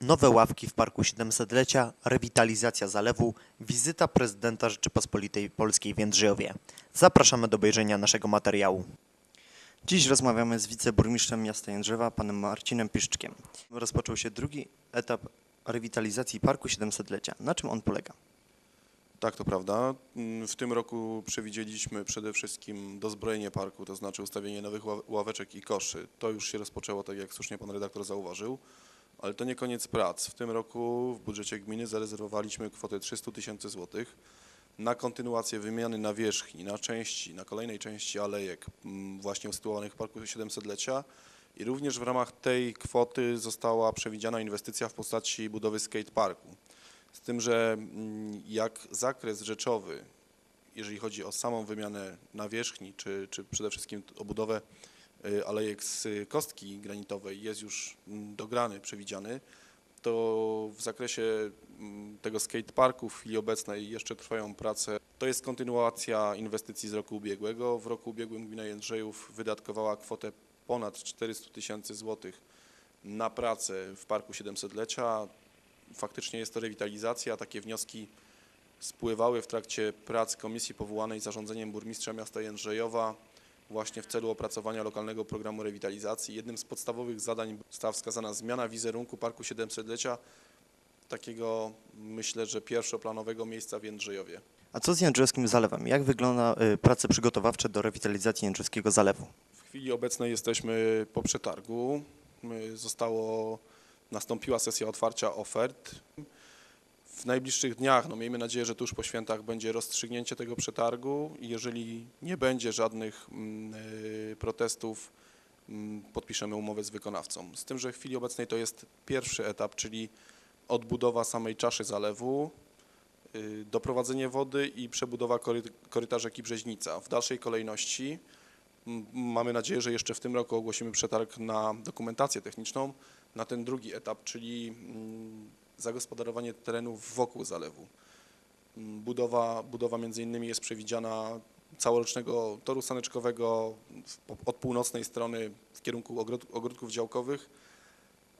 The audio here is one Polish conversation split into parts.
Nowe ławki w Parku 700-lecia, rewitalizacja zalewu, wizyta prezydenta Rzeczypospolitej Polskiej w Jędrzejowie. Zapraszamy do obejrzenia naszego materiału. Dziś rozmawiamy z wiceburmistrzem miasta Jędrzewa, panem Marcinem Piszczkiem. Rozpoczął się drugi etap rewitalizacji Parku 700-lecia. Na czym on polega? Tak, to prawda. W tym roku przewidzieliśmy przede wszystkim dozbrojenie parku, to znaczy ustawienie nowych ła- ławeczek i koszy. To już się rozpoczęło, tak jak słusznie pan redaktor zauważył, ale to nie koniec prac. W tym roku w budżecie gminy zarezerwowaliśmy kwotę 300 tysięcy złotych na kontynuację wymiany nawierzchni, na części, na kolejnej części alejek mm, właśnie usytuowanych w Parku 700-lecia i również w ramach tej kwoty została przewidziana inwestycja w postaci budowy skateparku. Z tym, że mm, jak zakres rzeczowy, jeżeli chodzi o samą wymianę nawierzchni, czy, czy przede wszystkim o budowę alejek z kostki granitowej jest już mm, dograny, przewidziany, to w zakresie mm, tego skateparku w chwili obecnej jeszcze trwają prace. To jest kontynuacja inwestycji z roku ubiegłego. W roku ubiegłym gmina Jędrzejów wydatkowała kwotę ponad 400 tysięcy złotych na pracę w Parku 700-lecia faktycznie jest to rewitalizacja. Takie wnioski spływały w trakcie prac komisji powołanej zarządzeniem burmistrza miasta Jędrzejowa właśnie w celu opracowania lokalnego programu rewitalizacji. Jednym z podstawowych zadań została wskazana zmiana wizerunku Parku 700-lecia, takiego myślę, że pierwszoplanowego miejsca w Jędrzejowie. A co z Jędrzejowskim Zalewem? Jak wygląda y, prace przygotowawcze do rewitalizacji Jędrzejowskiego Zalewu? W chwili obecnej jesteśmy po przetargu. Y, Zostało, nastąpiła sesja otwarcia ofert. W najbliższych dniach, no miejmy nadzieję, że tuż po świętach będzie rozstrzygnięcie tego przetargu i jeżeli nie będzie żadnych mm, y, protestów, mm, podpiszemy umowę z wykonawcą. Z tym, że w chwili obecnej to jest pierwszy etap, czyli odbudowa samej czaszy zalewu, y, doprowadzenie wody i przebudowa kory- koryta rzeki Brzeźnica. W dalszej kolejności Mamy nadzieję, że jeszcze w tym roku ogłosimy przetarg na dokumentację techniczną na ten drugi etap, czyli mm, zagospodarowanie terenów wokół zalewu. Mm, Budowa, budowa między innymi jest przewidziana całorocznego toru saneczkowego od północnej strony w kierunku ogród, ogródków działkowych,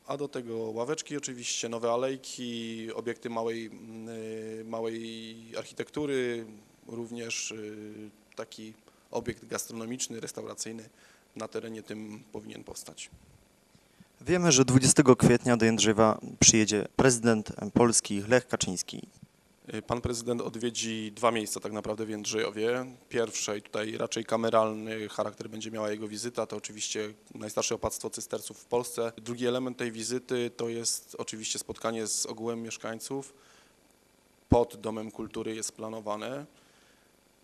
a do tego ławeczki oczywiście, nowe alejki, obiekty małej, mm, y, małej architektury, również y, taki obiekt gastronomiczny, restauracyjny na terenie tym powinien powstać. Wiemy, że 20 kwietnia do Jędrzewa przyjedzie prezydent Polski Lech Kaczyński. Y, Pan prezydent odwiedzi dwa miejsca tak naprawdę w Jędrzejowie. Pierwsze i tutaj raczej kameralny charakter będzie miała jego wizyta, to oczywiście najstarsze opactwo cystersów w Polsce. Drugi element tej wizyty to jest oczywiście spotkanie z ogółem mieszkańców. Pod Domem Kultury jest planowane.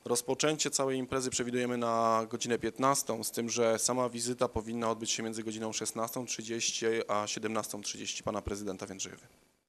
Rozpoczęcie całej imprezy przewidujemy na godzinę 15, z tym, że sama wizyta powinna odbyć się między godziną 16.30 a 17.30 pana prezydenta w Jędrzejowie.